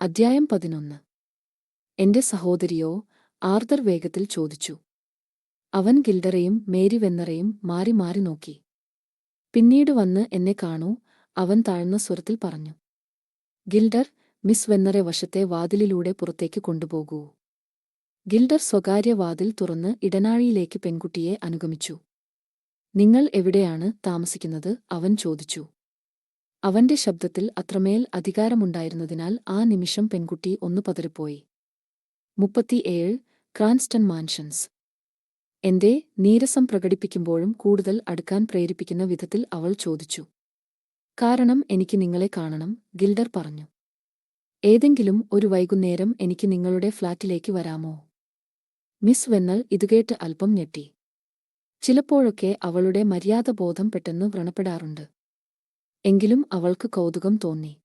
അദ്ധ്യായം പതിനൊന്ന്. എന്റെ സഹോദരിയോ ആർദർ വേഗത്തിൽ ചോദിച്ചു. അവൻ ഗിൽഡറെയും മേരി വെന്നറെയും മാറി മാറി നോക്കി. പിന്നീട് വന്ന് എന്നെ കാണൂ അവൻ താഴ്ന്ന സ്വരത്തിൽ പറഞ്ഞു. ഗിൽഡർ മിസ് വെന്നറെ വശത്തെ വാതിലിലൂടെ പുറത്തേക്ക് കൊണ്ടുപോകൂ. ഗിൽഡർ സ്വകാര്യ വാതിൽ തുറന്ന് ഇടനാഴിയിലേക്ക് പെൺകുട്ടിയെ അനുഗമിച്ചു. നിങ്ങൾ എവിടെയാണ് താമസിക്കുന്നത്? അവൻ ചോദിച്ചു. അവന്റെ ശബ്ദത്തിൽ അത്രമേൽ അധികാരമുണ്ടായിരുന്നതിനാൽ ആ നിമിഷം പെൺകുട്ടി ഒന്നു പതറിപ്പോയി. മുപ്പത്തിയേഴ് ക്രാൻസ്റ്റൺ മാൻഷൻസ്. എന്റെ നീരസം പ്രകടിപ്പിക്കുമ്പോഴും കൂടുതൽ അടുക്കാൻ പ്രേരിപ്പിക്കുന്ന വിധത്തിൽ അവൾ ചോദിച്ചു. കാരണം എനിക്ക് നിങ്ങളെ കാണണം ഗിൽഡർ പറഞ്ഞു. ഏതെങ്കിലും ഒരു വൈകുന്നേരം എനിക്ക് നിങ്ങളുടെ ഫ്ളാറ്റിലേക്ക് വരാമോ? മിസ് വെന്നൽ ഇതുകേട്ട് അല്പം ഞെട്ടി. ചിലപ്പോഴൊക്കെ അവളുടെ മര്യാദബോധം പെട്ടെന്ന് വ്രണപ്പെടാറുണ്ട്. എങ്കിലും അവൾക്ക് കൗതുകം തോന്നി.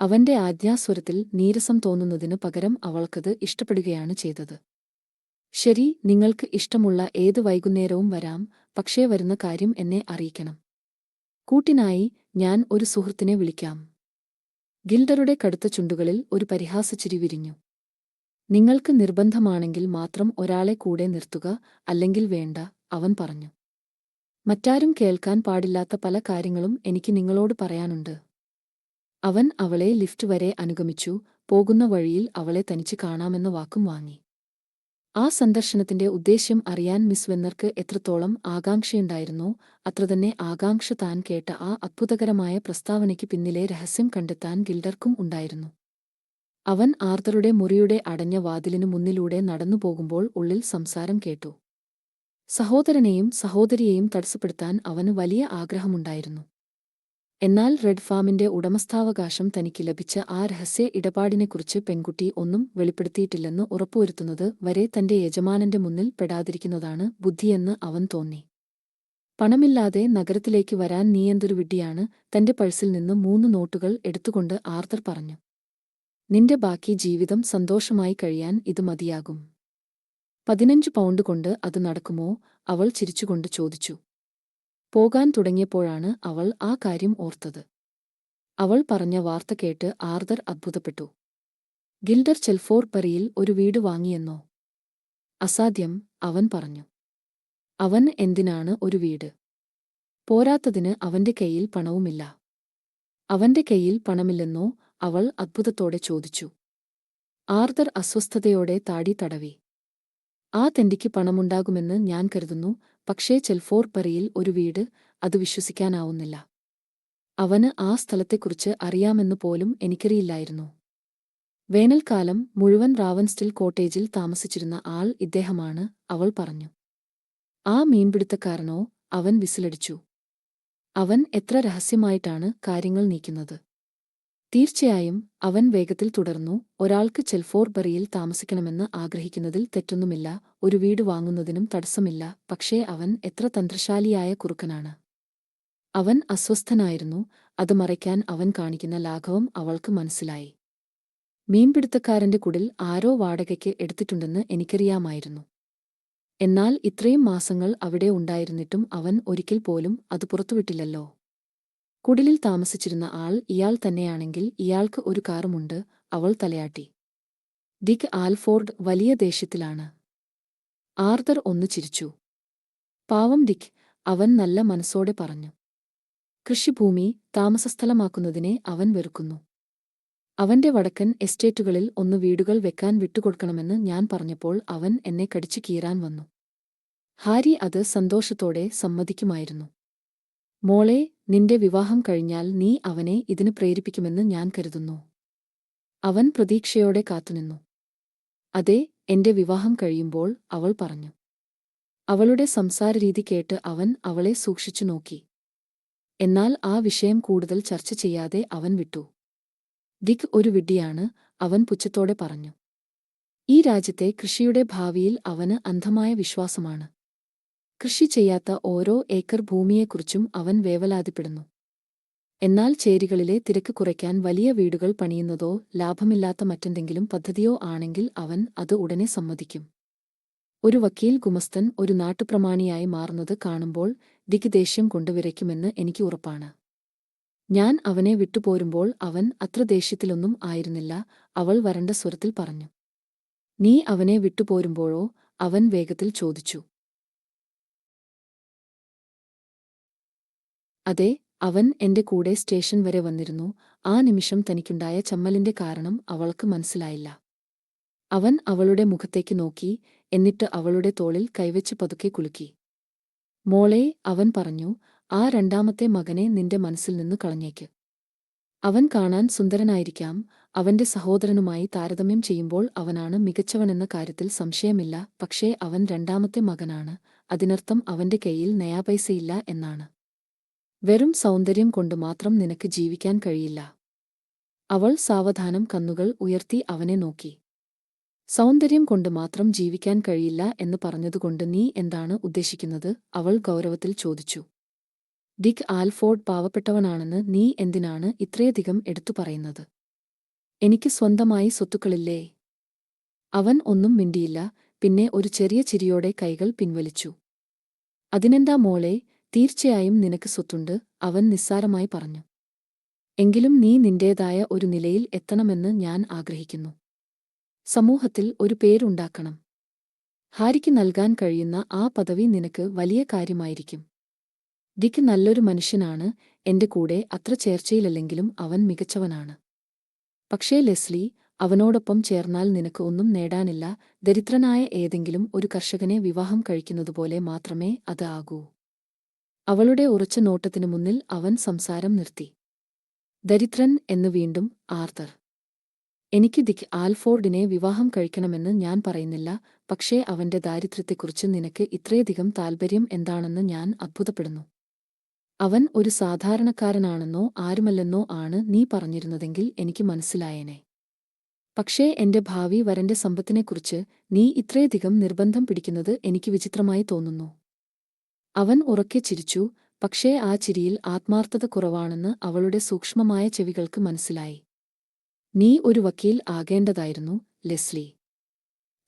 അവന്റെ ആജ്ഞാസ്വരത്തിൽ നീരസം തോന്നുന്നതിനു പകരം അവൾക്കത് ഇഷ്ടപ്പെടുകയാണ് ചെയ്തത്. ശരി നിങ്ങൾക്ക് ഇഷ്ടമുള്ള ഏത് വൈകുന്നേരവും വരാം പക്ഷേ വരുന്ന കാര്യം എന്നെ അറിയിക്കണം. കൂട്ടിനായി ഞാൻ ഒരു സുഹൃത്തിനെ വിളിക്കാം. ഗിൽഡറുടെ കടുത്ത ചുണ്ടുകളിൽ ഒരു പരിഹാസച്ചിരി വിരിഞ്ഞു. നിങ്ങൾക്ക് നിർബന്ധമാണെങ്കിൽ മാത്രം ഒരാളെ കൂടെ നിർത്തുക അല്ലെങ്കിൽ വേണ്ട അവൻ പറഞ്ഞു. മറ്റാരും കേൾക്കാൻ പാടില്ലാത്ത പല കാര്യങ്ങളും എനിക്ക് നിങ്ങളോട് പറയാനുണ്ട്. അവൻ അവളെ ലിഫ്റ്റ് വരെ അനുഗമിച്ചു പോകുന്ന വഴിയിൽ അവളെ തനിച്ച് കാണാമെന്ന വാക്കും വാങ്ങി. ആ സന്ദർശനത്തിന്റെ ഉദ്ദേശ്യം അറിയാൻ മിസ് വെന്നർക്ക് എത്രത്തോളം ആകാംക്ഷയുണ്ടായിരുന്നോ അത്രതന്നെ ആകാംക്ഷ താൻ കേട്ട ആ അത്ഭുതകരമായ പ്രസ്താവനയ്ക്ക് പിന്നിലെ രഹസ്യം കണ്ടെത്താൻ ഗിൽഡർക്കും ഉണ്ടായിരുന്നു. അവൻ ആർത്തറുടെ മുറിയുടെ അടഞ്ഞ വാതിലിനു മുന്നിലൂടെ നടന്നു പോകുമ്പോൾ ഉള്ളിൽ സംസാരം കേട്ടു. സഹോദരനെയും സഹോദരിയെയും തടസ്സപ്പെടുത്താൻ അവന് വലിയ ആഗ്രഹമുണ്ടായിരുന്നു. എന്നാൽ റെഡ് ഫാമിന്റെ ഉടമസ്ഥാവകാശം തനിക്ക് ലഭിച്ച ആ രഹസ്യ ഇടപാടിനെക്കുറിച്ച് പെൺകുട്ടി ഒന്നും വെളിപ്പെടുത്തിയിട്ടില്ലെന്ന് ഉറപ്പുവരുത്തുന്നത് വരെ തന്റെ യജമാനന്റെ മുന്നിൽ പെടാതിരിക്കുന്നതാണ് ബുദ്ധിയെന്ന് അവൻ തോന്നി. പണമില്ലാതെ നഗരത്തിലേക്ക് വരാൻ നീയെന്തൊരു വിഡ്ഢിയാണ് തന്റെ പഴ്സിൽ നിന്ന് മൂന്ന് നോട്ടുകൾ എടുത്തുകൊണ്ട് ആർത്തർ പറഞ്ഞു. നിന്റെ ബാക്കി ജീവിതം സന്തോഷമായി കഴിയാൻ ഇത് മതിയാകും. പതിനഞ്ച് പൗണ്ട് കൊണ്ട് അത് നടക്കുമോ? അവൾ ചിരിച്ചുകൊണ്ട് ചോദിച്ചു. പോകാൻ തുടങ്ങിയപ്പോഴാണ് അവൾ ആ കാര്യം ഓർത്തത്. അവൾ പറഞ്ഞ വാർത്ത കേട്ട് ആർദർ അത്ഭുതപ്പെട്ടു. ഗിൽഡർ ചെൽഫോർ പരിയിൽ ഒരു വീട് വാങ്ങിയെന്നോ? അസാധ്യം അവൻ പറഞ്ഞു. അവൻ എന്തിനാണ് ഒരു വീട്? പോരാത്തതിന് അവന്റെ കയ്യിൽ പണവുമില്ല. അവന്റെ കയ്യിൽ പണമില്ലെന്നോ അവൾ അത്ഭുതത്തോടെ ചോദിച്ചു. ആർദർ അസ്വസ്ഥതയോടെ താടി തടവി. ആ തെണ്ടിക്ക് പണമുണ്ടാകുമെന്ന് ഞാൻ കരുതുന്നു പക്ഷേ ചെൽഫോർ പരിയിൽ ഒരു വീട് അത് വിശ്വസിക്കാനാവുന്നില്ല. അവന് ആ സ്ഥലത്തെക്കുറിച്ച് അറിയാമെന്നു പോലും എനിക്കറിയില്ലായിരുന്നു. വേനൽക്കാലം മുഴുവൻ റാവൻ സ്റ്റിൽ കോട്ടേജിൽ താമസിച്ചിരുന്ന ആൾ ഇദ്ദേഹമാണ് അവൾ പറഞ്ഞു. ആ മീൻപിടുത്തക്കാരനോ അവൻ വിസിലടിച്ചു. അവൻ എത്ര രഹസ്യമായിട്ടാണ് കാര്യങ്ങൾ നീക്കുന്നത്. തീർച്ചയായും അവൻ വേഗത്തിൽ തുടർന്നു. ഒരാൾക്ക് ചെൽഫോർ ബറിയിൽ താമസിക്കണമെന്ന് ആഗ്രഹിക്കുന്നതിൽ തെറ്റൊന്നുമില്ല. ഒരു വീട് വാങ്ങുന്നതിനും തടസ്സമില്ല. പക്ഷേ അവൻ എത്ര തന്ത്രശാലിയായ കുറുക്കനാണ്. അവൻ അസ്വസ്ഥനായിരുന്നു. അത് മറയ്ക്കാൻ അവൻ കാണിക്കുന്ന ലാഘവം അവൾക്ക് മനസ്സിലായി. മീൻപിടുത്തക്കാരന്റെ കുടിൽ ആരോ വാടകയ്ക്ക് എടുത്തിട്ടുണ്ടെന്ന് എനിക്കറിയാമായിരുന്നു. എന്നാൽ ഇത്രയും മാസങ്ങൾ അവിടെ ഉണ്ടായിരുന്നിട്ടും അവൻ ഒരിക്കൽ പോലും അത് പുറത്തുവിട്ടില്ലല്ലോ. കുടിലിൽ താമസിച്ചിരുന്ന ആൾ ഇയാൾ തന്നെയാണെങ്കിൽ ഇയാൾക്ക് ഒരു കാറുമുണ്ട് അവൾ തലയാട്ടി. ഡിക് ആൽഫോർഡ് വലിയ ദേഷ്യത്തിലാണ്. ആർദർ ഒന്നു ചിരിച്ചു. പാവം ഡിക് അവൻ നല്ല മനസ്സോടെ പറഞ്ഞു. കൃഷിഭൂമി താമസസ്ഥലമാക്കുന്നതിനെ അവൻ വെറുക്കുന്നു. അവന്റെ വടക്കൻ എസ്റ്റേറ്റുകളിൽ ഒന്ന് വീടുകൾ വെക്കാൻ വിട്ടുകൊടുക്കണമെന്ന് ഞാൻ പറഞ്ഞപ്പോൾ അവൻ എന്നെ കടിച്ചു കീറാൻ വന്നു. ഹാരി അത് സന്തോഷത്തോടെ സമ്മതിക്കുമായിരുന്നു. മോളെ നിന്റെ വിവാഹം കഴിഞ്ഞാൽ നീ അവനെ ഇതിന് പ്രേരിപ്പിക്കുമെന്ന് ഞാൻ കരുതുന്നു. അവൻ പ്രതീക്ഷയോടെ കാത്തുനിന്നു. അതെ എന്റെ വിവാഹം കഴിയുമ്പോൾ അവൾ പറഞ്ഞു. അവളുടെ സംസാരരീതി കേട്ട് അവൻ അവളെ സൂക്ഷിച്ചു നോക്കി. എന്നാൽ ആ വിഷയം കൂടുതൽ ചർച്ച ചെയ്യാതെ അവൻ വിട്ടു. ദിക് ഒരു വിഡ്ഢിയാണ് അവൻ പുച്ഛത്തോടെ പറഞ്ഞു. ഈ രാജ്യത്തെ കൃഷിയുടെ ഭാവിയിൽ അവന് അന്ധമായ വിശ്വാസമാണ്. കൃഷി ചെയ്യാത്ത ഓരോ ഏക്കർ ഭൂമിയെക്കുറിച്ചും അവൻ വേവലാതിപ്പെടുന്നു. എന്നാൽ ചേരികളിലെ തിരക്ക് കുറയ്ക്കാൻ വലിയ വീടുകൾ പണിയുന്നതോ ലാഭമില്ലാത്ത മറ്റെന്തെങ്കിലും പദ്ധതിയോ ആണെങ്കിൽ അവൻ അത് ഉടനെ സമ്മതിക്കും. ഒരു വക്കീൽ ഗുമസ്തൻ ഒരു നാട്ടുപ്രമാണിയായി മാറുന്നത് കാണുമ്പോൾ ഡിക്ക് ദേഷ്യം കൊണ്ടുവിരയ്ക്കുമെന്ന് എനിക്ക് ഉറപ്പാണ്. ഞാൻ അവനെ വിട്ടുപോരുമ്പോൾ അവൻ അത്ര ദേഷ്യത്തിലൊന്നും ആയിരുന്നില്ല അവൾ വരണ്ട സ്വരത്തിൽ പറഞ്ഞു. നീ അവനെ വിട്ടുപോരുമ്പോഴോ? അവൻ വേഗത്തിൽ ചോദിച്ചു. അതെ അവൻ എന്റെ കൂടെ സ്റ്റേഷൻ വരെ വന്നിരുന്നു. ആ നിമിഷം തനിക്കുണ്ടായ ചമ്മലിന്റെ കാരണം അവൾക്ക് മനസ്സിലായില്ല. അവൻ അവളുടെ മുഖത്തേക്ക് നോക്കി എന്നിട്ട് അവളുടെ തോളിൽ കൈവച്ച് പതുക്കെ കുലുക്കി. മോളെ അവൻ പറഞ്ഞു ആ രണ്ടാമത്തെ മകനെ നിന്റെ മനസ്സിൽ നിന്ന് കളഞ്ഞേക്ക്. അവൻ കാണാൻ സുന്ദരനായിരിക്കാം. അവന്റെ സഹോദരനുമായി താരതമ്യം ചെയ്യുമ്പോൾ അവനാണ് മികച്ചവനെന്ന കാര്യത്തിൽ സംശയമില്ല. പക്ഷേ അവൻ രണ്ടാമത്തെ മകനാണ്. അതിനർത്ഥം അവന്റെ കയ്യിൽ നയാപൈസയില്ല എന്നാണ്. വെറും സൗന്ദര്യം കൊണ്ടു മാത്രം നിനക്ക് ജീവിക്കാൻ കഴിയില്ല. അവൾ സാവധാനം കന്നുകൾ ഉയർത്തി അവനെ നോക്കി. സൗന്ദര്യം കൊണ്ട് മാത്രം ജീവിക്കാൻ കഴിയില്ല എന്ന് പറഞ്ഞതുകൊണ്ട് നീ എന്താണ് ഉദ്ദേശിക്കുന്നത്? അവൾ ഗൗരവത്തിൽ ചോദിച്ചു. ഡിക് ആൽഫോർഡ് പാവപ്പെട്ടവനാണെന്ന് നീ എന്തിനാണ് ഇത്രയധികം എടുത്തു പറയുന്നത്? എനിക്ക് സ്വന്തമായി സ്വത്തുക്കളില്ലേ? അവൻ ഒന്നും മിണ്ടിയില്ല പിന്നെ ഒരു ചെറിയ ചിരിയോടെ കൈകൾ പിൻവലിച്ചു. അതിനെന്താ മോളെ തീർച്ചയായും നിനക്ക് സ്വത്തുണ്ട് അവൻ നിസ്സാരമായി പറഞ്ഞു. എങ്കിലും നീ നിന്റേതായ ഒരു നിലയിൽ എത്തണമെന്ന് ഞാൻ ആഗ്രഹിക്കുന്നു. സമൂഹത്തിൽ ഒരു പേരുണ്ടാക്കണം. ഹാരിക്ക് നൽകാൻ കഴിയുന്ന ആ പദവി നിനക്ക് വലിയ കാര്യമായിരിക്കും. ദിക്ക് നല്ലൊരു മനുഷ്യനാണ് എന്റെ കൂടെ അത്ര ചേർച്ചയിലല്ലെങ്കിലും അവൻ മികച്ചവനാണ്. പക്ഷേ ലെസ്ലി അവനോടൊപ്പം ചേർന്നാൽ നിനക്ക് ഒന്നും നേടാനില്ല ദരിദ്രനായ ഏതെങ്കിലും ഒരു കർഷകനെ വിവാഹം കഴിക്കുന്നതുപോലെ മാത്രമേ അത് ആകൂ. അവളുടെ ഉറച്ച നോട്ടത്തിനു മുന്നിൽ അവൻ സംസാരം നിർത്തി. ദരിദ്രൻ എന്ന് വീണ്ടും ആർത്തർ എനിക്ക് ദിക് ആൽഫോർഡിനെ വിവാഹം കഴിക്കണമെന്ന് ഞാൻ പറയുന്നില്ല പക്ഷേ അവന്റെ ദാരിദ്ര്യത്തെക്കുറിച്ച് നിനക്ക് ഇത്രയധികം താൽപര്യം എന്താണെന്ന് ഞാൻ അത്ഭുതപ്പെടുന്നു. അവൻ ഒരു സാധാരണക്കാരനാണെന്നോ ആരുമല്ലെന്നോ ആണ് നീ പറഞ്ഞിരുന്നതെങ്കിൽ എനിക്ക് മനസ്സിലായേനെ. പക്ഷേ എന്റെ ഭാവി വരന്റെ സമ്പത്തിനെക്കുറിച്ച് നീ ഇത്രയധികം നിർബന്ധം പിടിക്കുന്നത് എനിക്ക് വിചിത്രമായി തോന്നുന്നു. അവൻ ഉറക്കെ ചിരിച്ചു പക്ഷേ ആ ചിരിയിൽ ആത്മാർത്ഥത കുറവാണെന്ന് അവളുടെ സൂക്ഷ്മമായ ചെവികൾക്ക് മനസ്സിലായി. നീ ഒരു വക്കീൽ ആകേണ്ടതായിരുന്നു ലെസ്ലി.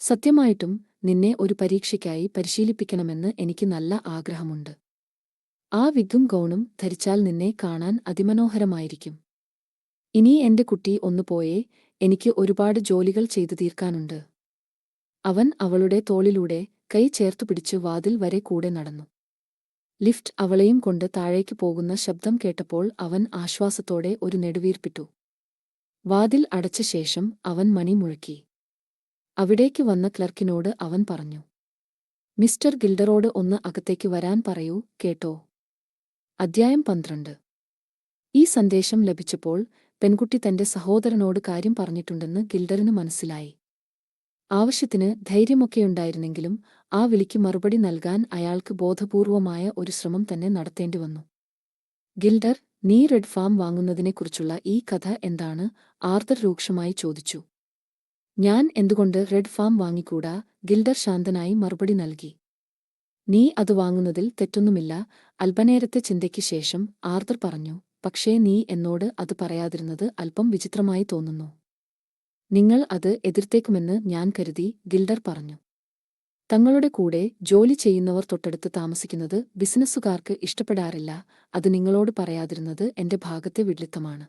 സത്യമായിട്ടും നിന്നെ ഒരു പരീക്ഷയ്ക്കായി പരിശീലിപ്പിക്കണമെന്ന് എനിക്ക് നല്ല ആഗ്രഹമുണ്ട്. ആ വിഗും ഗൗണും ധരിച്ചാൽ നിന്നെ കാണാൻ അതിമനോഹരമായിരിക്കും. ഇനി എന്റെ കുട്ടി ഒന്നു പോയേ എനിക്ക് ഒരുപാട് ജോലികൾ ചെയ്തു തീർക്കാനുണ്ട് അവൻ അവളുടെ തോളിലൂടെ കൈ ചേർത്തുപിടിച്ച് വാതിൽ വരെ കൂടെ നടന്നു. ലിഫ്റ്റ് അവളെയും കൊണ്ട് താഴേക്ക് പോകുന്ന ശബ്ദം കേട്ടപ്പോൾ അവൻ ആശ്വാസത്തോടെ ഒരു നെടുവീർപ്പിട്ടു. വാതിൽ അടച്ച ശേഷം അവൻ മണി മുഴക്കി. അവിടേക്ക് വന്ന ക്ലർക്കിനോട് അവൻ പറഞ്ഞു മിസ്റ്റർ ഗിൽഡറോട് ഒന്ന് അകത്തേക്ക് വരാൻ പറയൂ കേട്ടോ. അദ്ധ്യായം പന്ത്രണ്ട്. ഈ സന്ദേശം ലഭിച്ചപ്പോൾ പെൺകുട്ടി തന്റെ സഹോദരനോട് കാര്യം പറഞ്ഞിട്ടുണ്ടെന്ന് ഗിൽഡറിന് മനസ്സിലായി. ആവശ്യത്തിന് ധൈര്യമൊക്കെയുണ്ടായിരുന്നെങ്കിലും ആ വിളിക്ക് മറുപടി നൽകാൻ അയാൾക്ക് ബോധപൂർവമായ ഒരു ശ്രമം തന്നെ നടത്തേണ്ടി വന്നു. ഗിൽഡർ നീ റെഡ് ഫാം വാങ്ങുന്നതിനെക്കുറിച്ചുള്ള ഈ കഥ എന്താണ്? ആർദർ രൂക്ഷമായി ചോദിച്ചു. ഞാൻ എന്തുകൊണ്ട് റെഡ് ഫാം വാങ്ങിക്കൂടാ? ഗിൽഡർ ശാന്തനായി മറുപടി നൽകി. നീ അത് വാങ്ങുന്നതിൽ തെറ്റൊന്നുമില്ല. അല്പനേരത്തെ ചിന്തയ്ക്ക് ശേഷം ആർദർ പറഞ്ഞു. പക്ഷേ നീ എന്നോട് അത് പറയാതിരുന്നത് അല്പം വിചിത്രമായി തോന്നുന്നു. നിങ്ങൾ അത് എതിർത്തേക്കുമെന്ന് ഞാൻ കരുതി ഗിൽഡർ പറഞ്ഞു. തങ്ങളുടെ കൂടെ ജോലി ചെയ്യുന്നവർ തൊട്ടടുത്ത് താമസിക്കുന്നത് ബിസിനസ്സുകാർക്ക് ഇഷ്ടപ്പെടാറില്ല അത് നിങ്ങളോട് പറയാതിരുന്നത് എന്റെ ഭാഗത്തെ വിഡ്ലിത്തമാണ്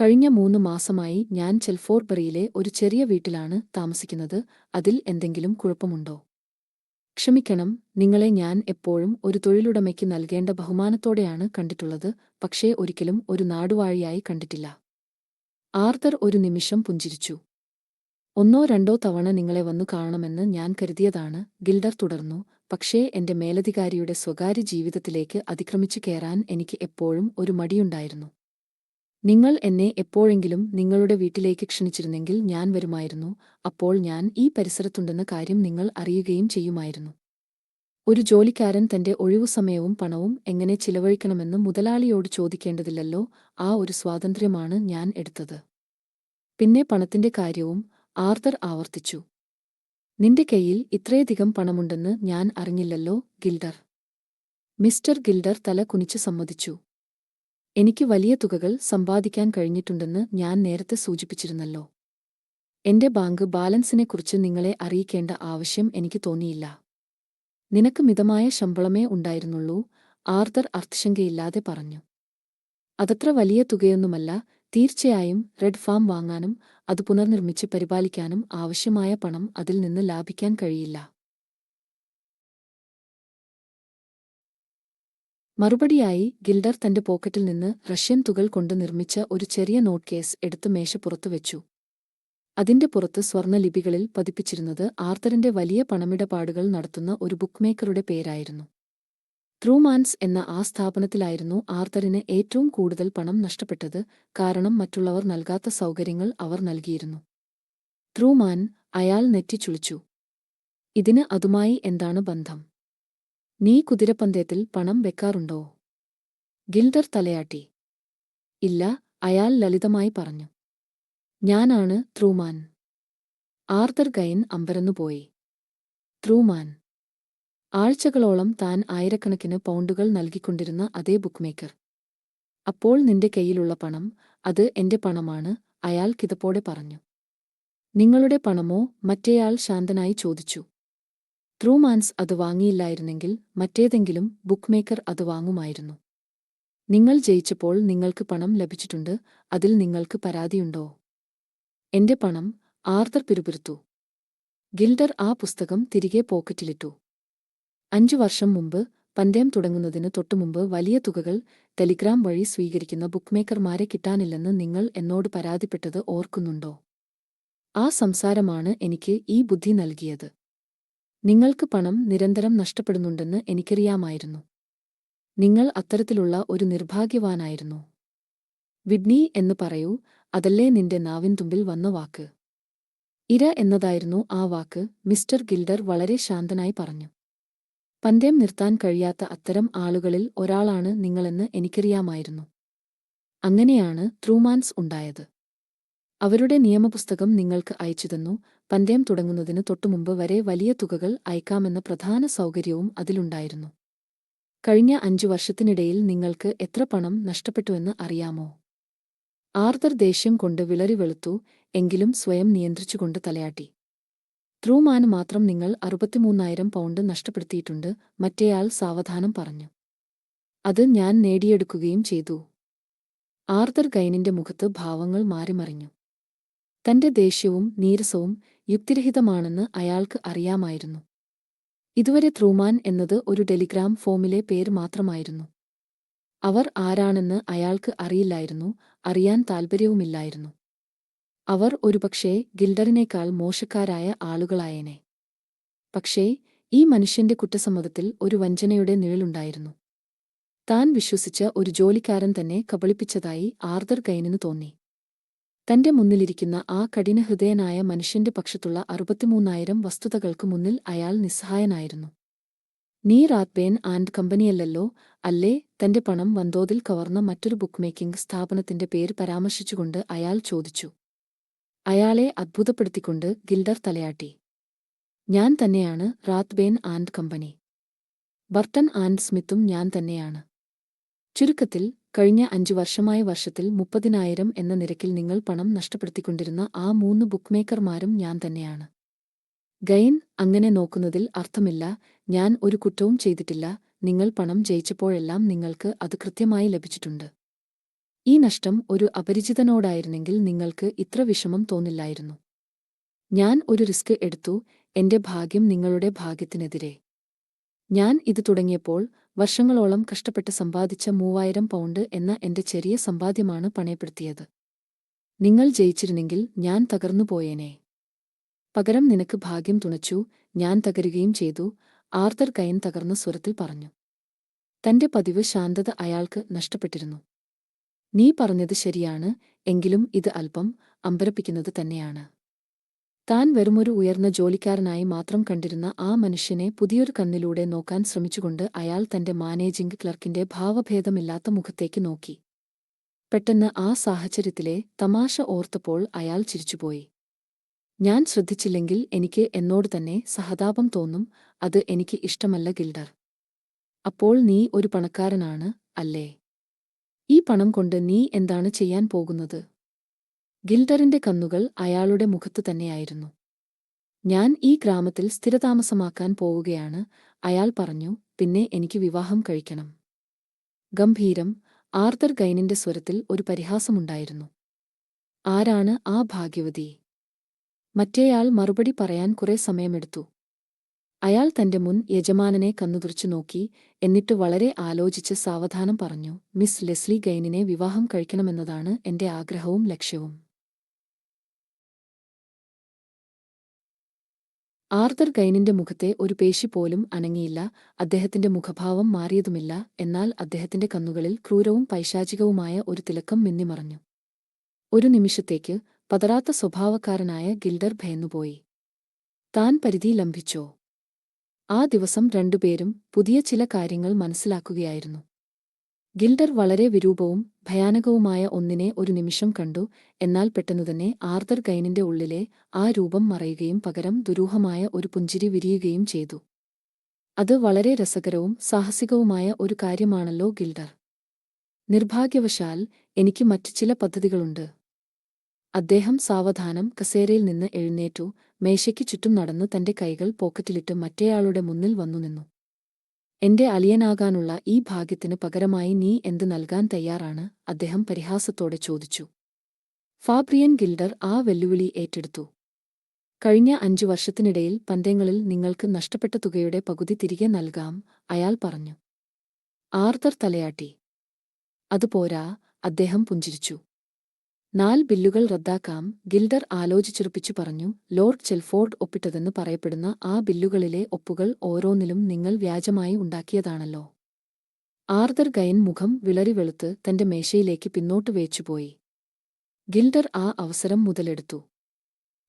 കഴിഞ്ഞ മൂന്ന് മാസമായി ഞാൻ ചെൽഫോർബറിയിലെ ഒരു ചെറിയ വീട്ടിലാണ് താമസിക്കുന്നത് അതിൽ എന്തെങ്കിലും കുഴപ്പമുണ്ടോ? ക്ഷമിക്കണം നിങ്ങളെ ഞാൻ എപ്പോഴും ഒരു തൊഴിലുടമയ്ക്ക് നൽകേണ്ട ബഹുമാനത്തോടെയാണ് കണ്ടിട്ടുള്ളത് പക്ഷേ ഒരിക്കലും ഒരു നാടുവാഴിയായി കണ്ടിട്ടില്ല. ആർതർ ഒരു നിമിഷം പുഞ്ചിരിച്ചു. ഒന്നോ രണ്ടോ തവണ നിങ്ങളെ വന്നു കാണണമെന്ന് ഞാൻ കരുതിയതാണ്. ഗിൽഡർ തുടർന്നു പക്ഷേ എന്റെ മേലധികാരിയുടെ സ്വകാര്യ ജീവിതത്തിലേക്ക് അതിക്രമിച്ചു കയറാൻ എനിക്ക് എപ്പോഴും ഒരു മടിയുണ്ടായിരുന്നു. നിങ്ങൾ എന്നെ എപ്പോഴെങ്കിലും നിങ്ങളുടെ വീട്ടിലേക്ക് ക്ഷണിച്ചിരുന്നെങ്കിൽ ഞാൻ വരുമായിരുന്നു. അപ്പോൾ ഞാൻ ഈ പരിസരത്തുണ്ടെന്ന കാര്യം നിങ്ങൾ അറിയുകയും ചെയ്യുമായിരുന്നു. ഒരു ജോലിക്കാരൻ തന്റെ ഒഴിവുസമയവും പണവും എങ്ങനെ ചിലവഴിക്കണമെന്ന് മുതലാളിയോട് ചോദിക്കേണ്ടതില്ലല്ലോ ആ ഒരു സ്വാതന്ത്ര്യമാണ് ഞാൻ എടുത്തത്. പിന്നെ പണത്തിന്റെ കാര്യവും ആർതർ ആവർത്തിച്ചു. നിന്റെ കയ്യിൽ ഇത്രയധികം പണമുണ്ടെന്ന് ഞാൻ അറിഞ്ഞില്ലല്ലോ ഗിൽഡർ മിസ്റ്റർ ഗിൽഡർ തല കുനിച്ച് സമ്മതിച്ചു. എനിക്ക് വലിയ തുകകൾ സമ്പാദിക്കാൻ കഴിഞ്ഞിട്ടുണ്ടെന്ന് ഞാൻ നേരത്തെ സൂചിപ്പിച്ചിരുന്നല്ലോ. എന്റെ ബാങ്ക് ബാലൻസിനെക്കുറിച്ച് നിങ്ങളെ അറിയിക്കേണ്ട ആവശ്യം എനിക്ക് തോന്നിയില്ല. നിനക്ക് മിതമായ ശമ്പളമേ ഉണ്ടായിരുന്നുള്ളൂ ആർദർ അർത്ഥശങ്കയില്ലാതെ പറഞ്ഞു. അതത്ര വലിയ തുകയൊന്നുമല്ല തീർച്ചയായും റെഡ് ഫാം വാങ്ങാനും അത് പുനർനിർമ്മിച്ച് പരിപാലിക്കാനും ആവശ്യമായ പണം അതിൽ നിന്ന് ലാഭിക്കാൻ കഴിയില്ല. മറുപടിയായി ഗിൽഡർ തന്റെ പോക്കറ്റിൽ നിന്ന് റഷ്യൻ തുകൾ കൊണ്ട് നിർമ്മിച്ച ഒരു ചെറിയ നോട്ട് കേസ് എടുത്ത് മേശപ്പുറത്ത് വെച്ചു. അതിന്റെ പുറത്ത് സ്വർണലിപികളിൽ പതിപ്പിച്ചിരുന്നത് ആർത്തറിന്റെ വലിയ പണമിടപാടുകൾ നടത്തുന്ന ഒരു ബുക്ക്മേക്കറുടെ പേരായിരുന്നു. ത്രൂമാൻസ് എന്ന ആ സ്ഥാപനത്തിലായിരുന്നു ആർത്തറിന് ഏറ്റവും കൂടുതൽ പണം നഷ്ടപ്പെട്ടത് കാരണം മറ്റുള്ളവർ നൽകാത്ത സൗകര്യങ്ങൾ അവർ നൽകിയിരുന്നു. ത്രൂമാൻ അയാൾ നെറ്റിച്ചുളിച്ചു. ഇതിന് അതുമായി എന്താണ് ബന്ധം? നീ കുതിരപ്പന്തയത്തിൽ പണം വെക്കാറുണ്ടോ? ഗിൽഡർ തലയാട്ടി. ഇല്ല അയാൾ ലളിതമായി പറഞ്ഞു. ഞാനാണ് ത്രൂമാൻ. Arthur gain അമ്പരന്നുപോയി ത്രൂമാൻ. ആഴ്ചകളോളം താൻ ആയിരക്കണക്കിന് പൗണ്ടുകൾ നൽകിക്കൊണ്ടിരുന്ന അതേ ബുക്ക്മേക്കർ. അപ്പോൾ നിന്റെ കയ്യിലുള്ള പണം അത് എന്റെ പണമാണ് അയാൾ കിതപ്പോടെ പറഞ്ഞു. നിങ്ങളുടെ പണമോ മറ്റേയാൾ ശാന്തനായി ചോദിച്ചു. ത്രൂമാൻസ് അത് വാങ്ങിയില്ലായിരുന്നെങ്കിൽ മറ്റേതെങ്കിലും ബുക്ക്മേക്കർ അത് വാങ്ങുമായിരുന്നു. നിങ്ങൾ ജയിച്ചപ്പോൾ നിങ്ങൾക്ക് പണം ലഭിച്ചിട്ടുണ്ട് അതിൽ നിങ്ങൾക്ക് പരാതിയുണ്ടോ? എന്റെ പണം ആർദർ പിറുപിറുത്തു. ഗിൽഡർ ആ പുസ്തകം തിരികെ പോക്കറ്റിലിട്ടു. അഞ്ചു വർഷം മുമ്പ് പന്തയം തുടങ്ങുന്നതിന് തൊട്ടുമുമ്പ് വലിയ തുകകൾ ടെലിഗ്രാം വഴി സ്വീകരിക്കുന്ന ബുക്ക്മേക്കർമാരെ കിട്ടാനില്ലെന്ന് നിങ്ങൾ എന്നോട് പരാതിപ്പെട്ടത് ഓർക്കുന്നുണ്ടോ? ആ സംസാരമാണ് എനിക്ക് ഈ ബുദ്ധി നൽകിയത്. നിങ്ങൾക്ക് പണം നിരന്തരം നഷ്ടപ്പെടുന്നുണ്ടെന്ന് എനിക്കറിയാമായിരുന്നു. നിങ്ങൾ അത്തരത്തിലുള്ള ഒരു നിർഭാഗ്യവാനായിരുന്നു. വിഡ്നി എന്ന് പറയൂ അതല്ലേ നിന്റെ നാവിൻ തുമ്പിൽ വന്ന വാക്ക്? ഇര എന്നതായിരുന്നു ആ വാക്ക് മിസ്റ്റർ ഗിൽഡർ വളരെ ശാന്തനായി പറഞ്ഞു. പന്തയം നിർത്താൻ കഴിയാത്ത അത്തരം ആളുകളിൽ ഒരാളാണ് നിങ്ങളെന്ന് എനിക്കറിയാമായിരുന്നു. അങ്ങനെയാണ് ത്രൂമാൻസ് ഉണ്ടായത്. അവരുടെ നിയമപുസ്തകം നിങ്ങൾക്ക് അയച്ചുതന്നു പന്തയം തുടങ്ങുന്നതിന് തൊട്ടുമുമ്പ് വരെ വലിയ തുകകൾ അയക്കാമെന്ന പ്രധാന സൗകര്യവും അതിലുണ്ടായിരുന്നു. കഴിഞ്ഞ അഞ്ചു വർഷത്തിനിടയിൽ നിങ്ങൾക്ക് എത്ര പണം നഷ്ടപ്പെട്ടുവെന്ന് അറിയാമോ? ആർദർ ദേഷ്യം കൊണ്ട് വിളറി വെളുത്തു എങ്കിലും സ്വയം നിയന്ത്രിച്ചുകൊണ്ട് തലയാട്ടി. ത്രൂമാന് മാത്രം നിങ്ങൾ അറുപത്തിമൂന്നായിരം പൗണ്ട് നഷ്ടപ്പെടുത്തിയിട്ടുണ്ട് മറ്റേയാൾ സാവധാനം പറഞ്ഞു. അത് ഞാൻ നേടിയെടുക്കുകയും ചെയ്തു. ആർദർ ഗൈനിന്റെ മുഖത്ത് ഭാവങ്ങൾ മാറിമറിഞ്ഞു. തന്റെ ദേഷ്യവും നീരസവും യുക്തിരഹിതമാണെന്ന് അയാൾക്ക് അറിയാമായിരുന്നു. ഇതുവരെ ത്രൂമാൻ എന്നത് ഒരു ടെലിഗ്രാം ഫോമിലെ പേര് മാത്രമായിരുന്നു. അവർ ആരാണെന്ന് അയാൾക്ക് അറിയില്ലായിരുന്നു അറിയാൻ താൽപ്പര്യവുമില്ലായിരുന്നു അവർ ഒരുപക്ഷേ ഗിൽഡറിനേക്കാൾ മോശക്കാരായ ആളുകളായേനെ. പക്ഷേ ഈ മനുഷ്യന്റെ കുറ്റസമ്മതത്തിൽ ഒരു വഞ്ചനയുടെ നിഴലുണ്ടായിരുന്നു. താൻ വിശ്വസിച്ച ഒരു ജോലിക്കാരൻ തന്നെ കബളിപ്പിച്ചതായി ആർദർ കൈനിന് തോന്നി. തന്റെ മുന്നിലിരിക്കുന്ന ആ കഠിനഹൃദയനായ മനുഷ്യന്റെ പക്ഷത്തുള്ള അറുപത്തിമൂന്നായിരം വസ്തുതകൾക്കു മുന്നിൽ അയാൾ നിസ്സഹായനായിരുന്നു. നീ റാത്ബേൻ ആൻഡ് കമ്പനിയല്ലല്ലോ. അല്ലേ? തന്റെ പണം വന്തോതിൽ കവർന്ന മറ്റൊരു ബുക്ക് മേക്കിംഗ് സ്ഥാപനത്തിന്റെ പേര് പരാമർശിച്ചുകൊണ്ട് അയാൾ ചോദിച്ചു. അയാളെ അത്ഭുതപ്പെടുത്തിക്കൊണ്ട് ഗിൽഡർ തലയാട്ടി. ഞാൻ തന്നെയാണ് Rathbone and company. Burton and സ്മിത്തും ഞാൻ തന്നെയാണ്. ചുരുക്കത്തിൽ കഴിഞ്ഞ അഞ്ചു വർഷമായ വർഷത്തിൽ മുപ്പതിനായിരം എന്ന നിരക്കിൽ നിങ്ങൾ പണം നഷ്ടപ്പെടുത്തിക്കൊണ്ടിരുന്ന ആ മൂന്ന് ബുക്ക്മേക്കർമാരും ഞാൻ തന്നെയാണ്. ഗൈൻ അങ്ങനെ നോക്കുന്നതിൽ അർത്ഥമില്ല ഞാൻ ഒരു കുറ്റവും ചെയ്തിട്ടില്ല നിങ്ങൾ പണം ജയിച്ചപ്പോഴെല്ലാം നിങ്ങൾക്ക് അത് കൃത്യമായി ലഭിച്ചിട്ടുണ്ട്. ഈ നഷ്ടം ഒരു അപരിചിതനോടായിരുന്നെങ്കിൽ നിങ്ങൾക്ക് ഇത്ര വിഷമം തോന്നില്ലായിരുന്നു. ഞാൻ ഒരു റിസ്ക് എടുത്തു എന്റെ ഭാഗ്യം നിങ്ങളുടെ ഭാഗ്യത്തിനെതിരെ. ഞാൻ ഇത് തുടങ്ങിയപ്പോൾ വർഷങ്ങളോളം കഷ്ടപ്പെട്ട് സമ്പാദിച്ച മൂവായിരം പൗണ്ട് എന്ന എന്റെ ചെറിയ സമ്പാദ്യമാണ് പണയപ്പെടുത്തിയത്. നിങ്ങൾ ജയിച്ചിരുന്നെങ്കിൽ ഞാൻ തകർന്നുപോയേനെ. പകരം നിനക്ക് ഭാഗ്യം തുണച്ചു ഞാൻ തകരുകയും ചെയ്തു ആർത്തർ കയൻ തകർന്ന സ്വരത്തിൽ പറഞ്ഞു. തന്റെ പതിവ് ശാന്തത അയാൾക്ക് നഷ്ടപ്പെട്ടിരുന്നു. നീ പറഞ്ഞത് ശരിയാണ് എങ്കിലും ഇത് അല്പം അമ്പരപ്പിക്കുന്നത് തന്നെയാണ്. താൻ വെറുമൊരു ഉയർന്ന ജോലിക്കാരനായി മാത്രം കണ്ടിരുന്ന ആ മനുഷ്യനെ പുതിയൊരു കണ്ണിലൂടെ നോക്കാൻ ശ്രമിച്ചുകൊണ്ട് അയാൾ തന്റെ മാനേജിംഗ് ക്ലർക്കിന്റെ ഭാവഭേദമില്ലാത്ത മുഖത്തേക്ക് നോക്കി. പെട്ടെന്ന് ആ സാഹചര്യത്തിലെ തമാശ ഓർത്തപ്പോൾ അയാൾ ചിരിച്ചുപോയി. ഞാൻ ശ്രദ്ധിച്ചില്ലെങ്കിൽ എനിക്ക് എന്നോട് തന്നെ സഹതാപം തോന്നും അത് എനിക്ക് ഇഷ്ടമല്ല ഗിൽഡർ. അപ്പോൾ നീ ഒരു പണക്കാരനാണ് അല്ലേ? ഈ പണം കൊണ്ട് നീ എന്താണ് ചെയ്യാൻ പോകുന്നത്? ഗിൽഡറിന്റെ കന്നുകൾ അയാളുടെ മുഖത്ത് തന്നെയായിരുന്നു. ഞാൻ ഈ ഗ്രാമത്തിൽ സ്ഥിരതാമസമാക്കാൻ പോവുകയാണ് അയാൾ പറഞ്ഞു പിന്നെ എനിക്ക് വിവാഹം കഴിക്കണം. ഗംഭീരം ആർദർ ഗൈനിന്റെ സ്വരത്തിൽ ഒരു പരിഹാസമുണ്ടായിരുന്നു. ആരാണ് ആ ഭാഗ്യവതി? മറ്റേയാൾ മറുപടി പറയാൻ കുറെ സമയമെടുത്തു. അയാൾ തന്റെ മുൻ യജമാനനെ കന്നുതുറിച്ചു നോക്കി എന്നിട്ട് വളരെ ആലോചിച്ച് സാവധാനം പറഞ്ഞു മിസ് ലെസ്ലി ഗൈനിനെ വിവാഹം കഴിക്കണമെന്നതാണ് എന്റെ ആഗ്രഹവും ലക്ഷ്യവും. ആർദർ ഗൈനിന്റെ മുഖത്തെ ഒരു പേശി പോലും അനങ്ങിയില്ല അദ്ദേഹത്തിന്റെ മുഖഭാവം മാറിയതുമില്ല എന്നാൽ അദ്ദേഹത്തിന്റെ കന്നുകളിൽ ക്രൂരവും പൈശാചികവുമായ ഒരു തിലക്കം മിന്നിമറഞ്ഞു. ഒരു നിമിഷത്തേക്ക് പതറാത്ത സ്വഭാവക്കാരനായ ഗിൽഡർ ഭയന്നുപോയി. താൻ പരിധി ലംഭിച്ചോ? ആ ദിവസം രണ്ടുപേരും പുതിയ ചില കാര്യങ്ങൾ മനസ്സിലാക്കുകയായിരുന്നു. ഗിൽഡർ വളരെ വിരൂപവും ഭയാനകവുമായ ഒന്നിനെ ഒരു നിമിഷം കണ്ടു എന്നാൽ പെട്ടെന്നുതന്നെ ആർദർ ഗൈനിന്റെ ഉള്ളിലെ ആ രൂപം മറയുകയും പകരം ദുരൂഹമായ ഒരു പുഞ്ചിരി വിരിയുകയും ചെയ്തു. അത് വളരെ രസകരവും സാഹസികവുമായ ഒരു കാര്യമാണല്ലോ ഗിൽഡർ. നിർഭാഗ്യവശാൽ എനിക്ക് മറ്റു ചില പദ്ധതികളുണ്ട്. അദ്ദേഹം സാവധാനം കസേരയിൽ നിന്ന് എഴുന്നേറ്റു. മേശയ്ക്ക് ചുറ്റും നടന്ന് തന്റെ കൈകൾ പോക്കറ്റിലിട്ട് മറ്റേയാളുടെ മുന്നിൽ വന്നു നിന്നു. എന്റെ അലിയനാകാനുള്ള ഈ ഭാഗ്യത്തിന് പകരമായി നീ എന്ത് നൽകാൻ തയ്യാറാണ്? അദ്ദേഹം പരിഹാസത്തോടെ ചോദിച്ചു. ഫാബ്രിയൻ ഗിൽഡർ ആ വെല്ലുവിളി ഏറ്റെടുത്തു. കഴിഞ്ഞ അഞ്ചു വർഷത്തിനിടയിൽ പന്തയങ്ങളിൽ നിങ്ങൾക്ക് നഷ്ടപ്പെട്ട തുകയുടെ പകുതി തിരികെ നൽകാം അയാൾ പറഞ്ഞു. ആർതർ തലയാട്ടി. അതുപോരാ അദ്ദേഹം പുഞ്ചിരിച്ചു. നാല് ബില്ലുകൾ റദ്ദാക്കാം ഗിൽഡർ ആലോചിച്ചുറപ്പിച്ചു പറഞ്ഞു ലോർഡ് ചെൽഫോർഡ് ഒപ്പിട്ടതെന്ന് പറയപ്പെടുന്ന ആ ബില്ലുകളിലെ ഒപ്പുകൾ ഓരോന്നിലും നിങ്ങൾ വ്യാജമായി ഉണ്ടാക്കിയതാണല്ലോ. ആർദർ ഗയൻ മുഖം വിളറി വെളുത്ത് തന്റെ മേശയിലേക്ക് പിന്നോട്ട് വേച്ചുപോയി ഗിൽഡർ ആ അവസരം മുതലെടുത്തു.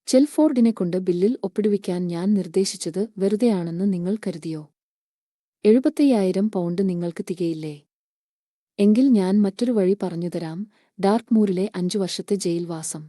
ചെൽഫോർഡിനെക്കൊണ്ട് ബില്ലിൽ ഒപ്പിടുവിക്കാൻ ഞാൻ നിർദ്ദേശിച്ചത് വെറുതെയാണെന്ന് നിങ്ങൾ കരുതിയോ? എഴുപത്തയ്യായിരം പൗണ്ട് നിങ്ങൾക്ക് തികയില്ലേ? എങ്കിൽ ഞാൻ മറ്റൊരു വഴി പറഞ്ഞുതരാം ഡാർക്ക്മൂരിലെ അഞ്ചു വർഷത്തെ ജയിൽവാസം.